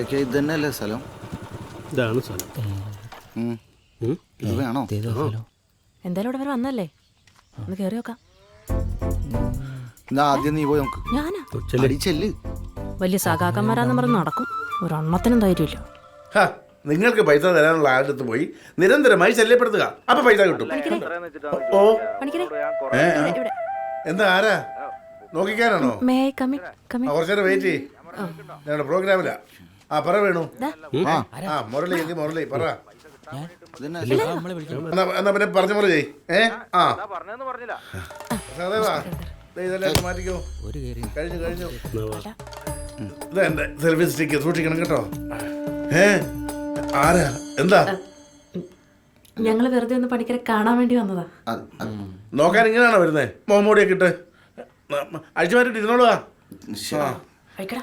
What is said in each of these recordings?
Okay ഇത് തന്നെയല്ലേ സ്ഥലം? ഇതാണ് സ്ഥലം. ഉം. ഇത് വേണോ? എന്തായാലും ഇവിടെ വരെ വന്നല്ലേ? ഒന്ന് കേറി നോക്കാം. എന്നാ ആദ്യം നീ പോയി നോക്ക് ഞാനാ? അടി ചെല്ല്. വലിയ സഖാക്കന്മാരാന്ന് പറഞ്ഞ് നടക്കും. ഒരെണ്ണത്തിനും ധൈര്യമില്ല. ഹ, നിങ്ങൾക്ക് പൈസ തരാനുള്ള ആളുടെ പോയി? നിരന്തരമായി ശല്യപ്പെടുത്തുക. അപ്പൊ പൈസ കിട്ടും. ഓ പണിക്കരെ. ഏ, ആ. ഇവിടെ എന്താ ആരാ? നോക്കിക്കാനാണോ? മേ കമ്മി കമ്മി ആ, കുറച്ചേരം വെയിറ്റ് ചെയ്യ്. ഞങ്ങളുടെ പ്രോഗ്രാമിലാ ആ പറ വേണു. ആ മുരളി എന്തി മുരളി പറ. എന്നാ എന്നാ പിന്നെ പറഞ്ഞ മുരളി. ഏ? ആ. സഹദേവാ ദേ ഇതെല്ലാം എടുത്ത് മാറ്റിക്കോ. കഴിഞ്ഞു കഴിഞ്ഞു. ഇത് എന്റെ സെൽഫി സ്റ്റിക്ക് സൂക്ഷിക്കണം കേട്ടോ. ഏ? ആരാ? എന്താ? ഞങ്ങൾ വെറുതെ ഒന്ന് പണിക്കരെ കാണാൻ വേണ്ടി വന്നതാ. നോക്കാൻ ഇങ്ങനെയാണോ വരുന്നേ? മോമോടിയൊക്കെ ഇട്ട്. അഴിച്ചു മാറ്റിട്ട്. കഴിക്കടാ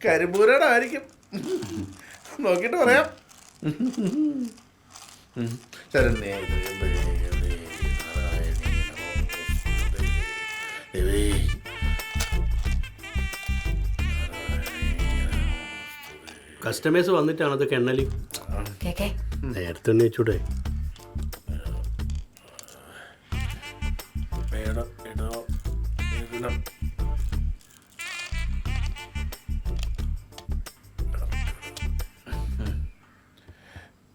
കരിമ്പൂരയുടെ ആയിരിക്കും നോക്കിയിട്ട് പറയാം. ശരണ്യേ. കസ്റ്റമേഴ്സ് വന്നിട്ടാണ് അത് കെണ്ണലി നേരത്തെ ഉന്നയിച്ചൂടെ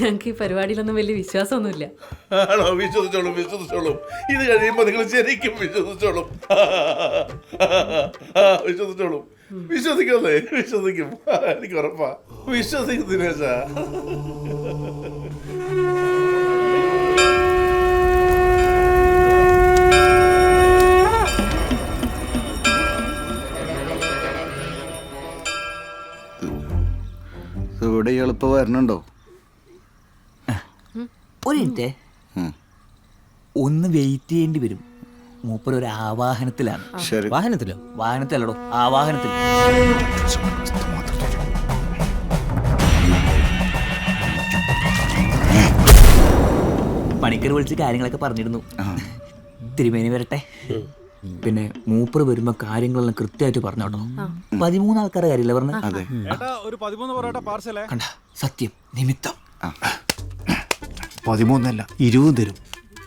ഞങ്ങൾക്ക് ഈ പരിപാടിയിലൊന്നും വലിയ വിശ്വാസമൊന്നുമില്ല. ആണോ? വിശ്വസിച്ചോളൂ വിശ്വസിച്ചോളും. ഇത് കഴിയുമ്പോൾ നിങ്ങൾ ശരിക്കും വിശ്വസിച്ചോളൂ. വിശ്വസിച്ചോളൂ. വിശ്വസിക്കല്ലേ? വിശ്വസിക്കും. എനിക്ക് ഉറപ്പാ. വിശ്വസിക്കും ദിനേശ. ഇവിടെ എളുപ്പം വരണുണ്ടോ? ഒരു മിനിറ്റ് ഒന്ന് വെയിറ്റ് ചെയ്യേണ്ടി വരും. മൂപ്പർ ഒരു ആവാഹനത്തിലാണ്. ശരി. വാഹനത്തിലോ? വാഹനത്തിലോ ആവാഹനത്തിൽ. പണിക്കർ വിളിച്ച് കാര്യങ്ങളൊക്കെ പറഞ്ഞിരുന്നു. തിരുമേനി വരട്ടെ. പിന്നെ മൂപ്പർ വരുമ്പോ കാര്യങ്ങളെല്ലാം കൃത്യമായിട്ട് പറഞ്ഞോട്ടോ. പതിമൂന്ന് ആൾക്കാരുടെ കാര്യമില്ല പറഞ്ഞു സത്യം നിമിത്തം. പതിമൂന്നല്ല ഇരുപതും തരും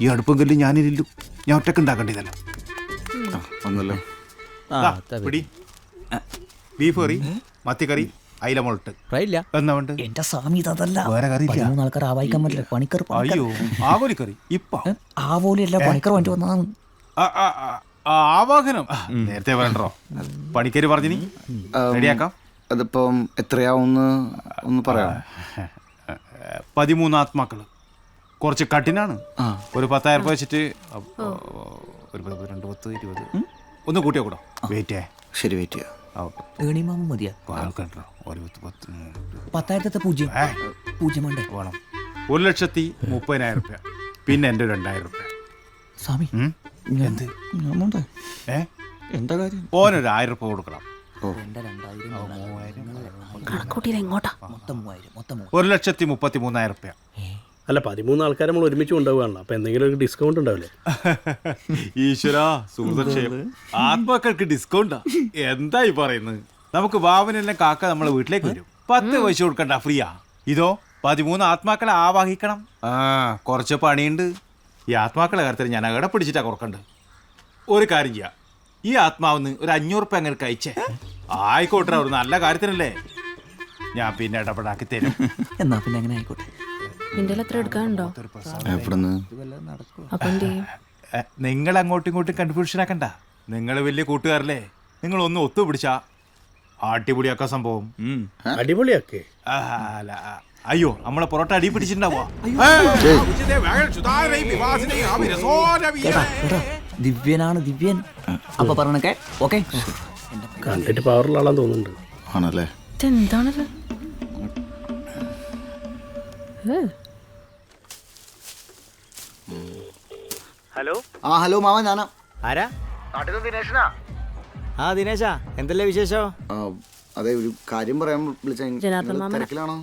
ഈ അടുപ്പം കല്ല് ഞാനിരില്ലു ഞാൻ ഒറ്റയ്ക്ക് ഉണ്ടാക്കേണ്ടതല്ല. പിടി. ബീഫ് കറി മത്തിക്കറി അയില മുളട്ട്. എന്റെ സ്വാമി ഇതല്ല വേറെ കറി ആൾക്കാർ പറ്റില്ല. പണിക്കർ പണിക്കർ. അയ്യോ ആകോലിക്കറി ഇപ്പൊ. ഏ? ആ പണിക്കർ വേണ്ടി വന്നതാണ്. ആ, ആ, ആ, ആ, ആവാഹനം. നേരത്തെ പറയണ്ടോ? പണിക്കര് നീ. റെഡിയാക്കാം. അതിപ്പം ഒന്ന് പറയാം പതിമൂന്ന് ആത്മാക്കൾ. കുറച്ച് കഠിനാണ്. ഒരു പത്തായിരം രൂപ വെച്ചിട്ട് ഒരു പത്ത് രണ്ട് പത്ത് ഇരുപത്. ഒന്ന് കൂട്ടിയോ കൂടോ? വെയിറ്റേ? ശരി വെയിറ്റ് ചെയ്യാം. ഏണിമാമ മതിയാ? ആൾക്കാണ്ടോ ഒരു പത്ത് പത്ത് ഉം. പത്തായിരത്തെ പൂജ്യം. ഏ, പൂജ്യം വേണം. ഒരു ലക്ഷത്തി മുപ്പതിനായിരം രൂപ പിന്നെ എന്റെ രണ്ടായിരം രൂപ സ്വാമി? എന്ത് ഞാൻ വേണ്ടേ ഏ? എന്താ കാര്യം? ഓനൊരു ആയിരം രൂപ കൊടുക്കണം. എന്റെ ഒരു ലക്ഷത്തി മുപ്പത്തി മൂന്നായിരം റുപ്യ അല്ല പതിമൂന്ന് ആൾക്കാർ നമ്മൾ ഒരുമിച്ച് കൊണ്ടുപോകാണല്ലോ അപ്പൊ എന്തെങ്കിലും ഒരു ഡിസ്കൗണ്ട് ഉണ്ടാവില്ലേ? ഈശ്വര സുഹൃതക്ഷയം ആത്മാക്കൾക്ക് ഡിസ്കൗണ്ടാ എന്തായി പറയുന്നത്? നമുക്ക് വാവനെല്ലാം കാക്ക നമ്മളെ വീട്ടിലേക്ക് വരും. പത്ത് പൈസ കൊടുക്കണ്ട ഫ്രീയാ ഇതോ പതിമൂന്ന് ആത്മാക്കളെ ആവാഹിക്കണം. ആ. കുറച്ച് പണിയുണ്ട്. ഈ ആത്മാക്കളെ കാര്യത്തിൽ ഞാൻ അകടെ പിടിച്ചിട്ടാ കുറക്കണ്ട്? ഒരു കാര്യം ചെയ്യാം. ഈ ആത്മാവെന്ന് ഒരു അഞ്ഞൂറ് റുപ്യ അങ്ങനെ കഴിച്ചേ ആയിക്കോട്ടെ ഒരു നല്ല കാര്യത്തിനല്ലേ? ഞാൻ പിന്നെ ഇടപെടാക്കി തരും. എന്നാ പിന്നെ അങ്ങനെ ആയിക്കോട്ടെ. നിന്റെ എത്ര എടുക്കാനുണ്ടോ അപ്പൊ നിങ്ങൾ അങ്ങോട്ടും ഇങ്ങോട്ടും കൺഫ്യൂഷൻ ആക്കണ്ട നിങ്ങൾ വലിയ കൂട്ടുകാരല്ലേ? നിങ്ങൾ ഒന്ന് ഒത്തുപിടിച്ചാ ആട്ടിപൊളിയാക്ക സംഭവം. അടിപൊളിയാക്കേ. അല്ല, അയ്യോ നമ്മളെ പൊറോട്ട അടി പിടിച്ചിട്ടുണ്ടാവോ ദിവ്യനാണ് ദിവ്യൻ. അപ്പൊ പറഞ്ഞൊക്കെ ഓക്കെ. കണ്ടിട്ട് പവറുള്ള ആളാന്ന് തോന്നുന്നുണ്ട്. ആണല്ലേ? ഇതെന്താണത്? ഹലോ? ആ ഹലോ മാമ ഞാനാ. ആരാ? നാട്ടിൽ ദിനേശനാ? ആ ദിനേശാ എന്തല്ലേ വിശേഷോ? ആ, അതെ ഒരു കാര്യം പറയാൻ വിളിച്ച. ജനാർദ്ദൻ മാമനാ. തിരക്കിലാണോ?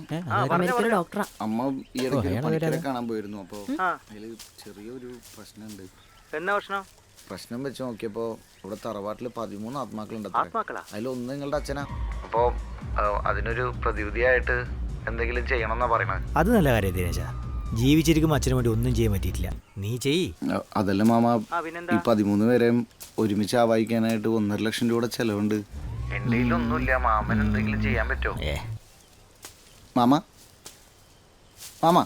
അമേരിക്കയിലെ ഡോക്ടറെ. അമ്മ ഈ ഇടയ്ക്ക് ഒരു പണിക്കരെ കാണാൻ പോയിരുന്നു അപ്പോൾ അതിൽ ചെറിയൊരു പ്രശ്നമുണ്ട് എന്നാ പ്രശ്നം? പ്രശ്നം വെച്ച് നോക്കിയപ്പോൾ ഇവിടെ തറവാട്ടിൽ പതിമൂന്ന് ആത്മാക്കളുണ്ട് ആത്മാക്കളാ? അതിലൊന്ന് നിങ്ങളുടെ അച്ഛനാ. അപ്പോൾ അതിനൊരു പ്രതിവിധിയായിട്ട് എന്തെങ്കിലും ചെയ്യണമെന്നാ പറയണത്. അത് നല്ല കാര്യം ദിനേശ. ജീവിച്ചിരിക്കുമ്പോൾ അച്ഛനും വേണ്ടി ഒന്നും ചെയ്യാൻ പറ്റിയിട്ടില്ല. നീ ചെയ്. അതല്ല മാമ. പിന്നെന്താ? ഈ പതിമൂന്ന് പേരെയും ഒരുമിച്ച് ആവാഹിക്കാനായിട്ട് ഒന്നര ലക്ഷം രൂപ ചെലവുണ്ട്. ഒന്നുമില്ല. മാമൻ എന്തെങ്കിലും ചെയ്യാൻ പറ്റുമോ? ഏ. മാമ. മാമ.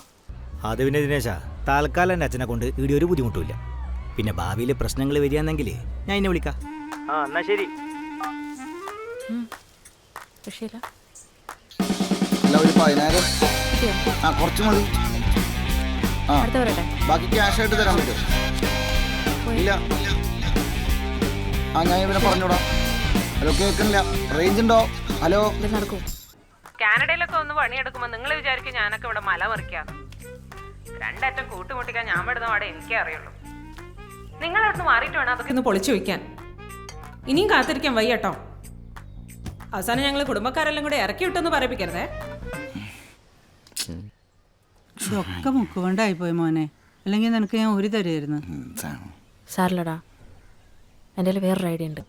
അത് പിന്നെ ദിനേശ താൽക്കാലം എന്റെ അച്ഛനെ കൊണ്ട് ഇവിടെ ഒരു ബുദ്ധിമുട്ടുമില്ല പിന്നെ ഭാവിയിൽ പ്രശ്നങ്ങൾ വരികയാണെങ്കിൽ ഞാൻ എന്നെ വിളിക്കാം. ആ എന്നാ ശരി. പക്ഷേ അല്ല ഒരു പതിനായിരം. ആ കുറച്ച് മതി. ആ ബാക്കി ക്യാഷ് ആയിട്ട് തരാൻ പറ്റുമോ? ഇല്ല ആ ഞാൻ ഇവനെ പറഞ്ഞോടാ ഹലോ റേഞ്ച് ഉണ്ടോ? ഹലോ? കാനഡയിലൊക്കെ ഒന്ന് പണിയെടുക്കുമ്പോ നിങ്ങൾ വിചാരിക്കും ഞാനൊക്കെ ഇവിടെ മല മറിക്കാന്ന് രണ്ടറ്റം കൂട്ടുമുട്ടിക്കാൻ ഞാൻ പെടുന്ന പാടെ എനിക്കേ അറിയുള്ളൂ. നിങ്ങൾ അവിടുന്ന് മാറിയിട്ട് വേണം അതൊക്കെ ഒന്ന് പൊളിച്ചു വെക്കാൻ ഇനിയും കാത്തിരിക്കാൻ വയ്യട്ടോ. അവസാനം ഞങ്ങൾ കുടുംബക്കാരെല്ലാം കൂടെ ഇറക്കി വിട്ടെന്ന് പറയിപ്പിക്കരുതേ. ഇതൊക്കെ മുക്കുകൊണ്ടായി പോയി മോനെ. അല്ലെങ്കിൽ നിനക്ക് ഞാൻ ഒരു തരുമായിരുന്നു സാറിലടാ എന്റെ കയ്യിൽ വേറൊരു ഐഡിയ ഉണ്ട്.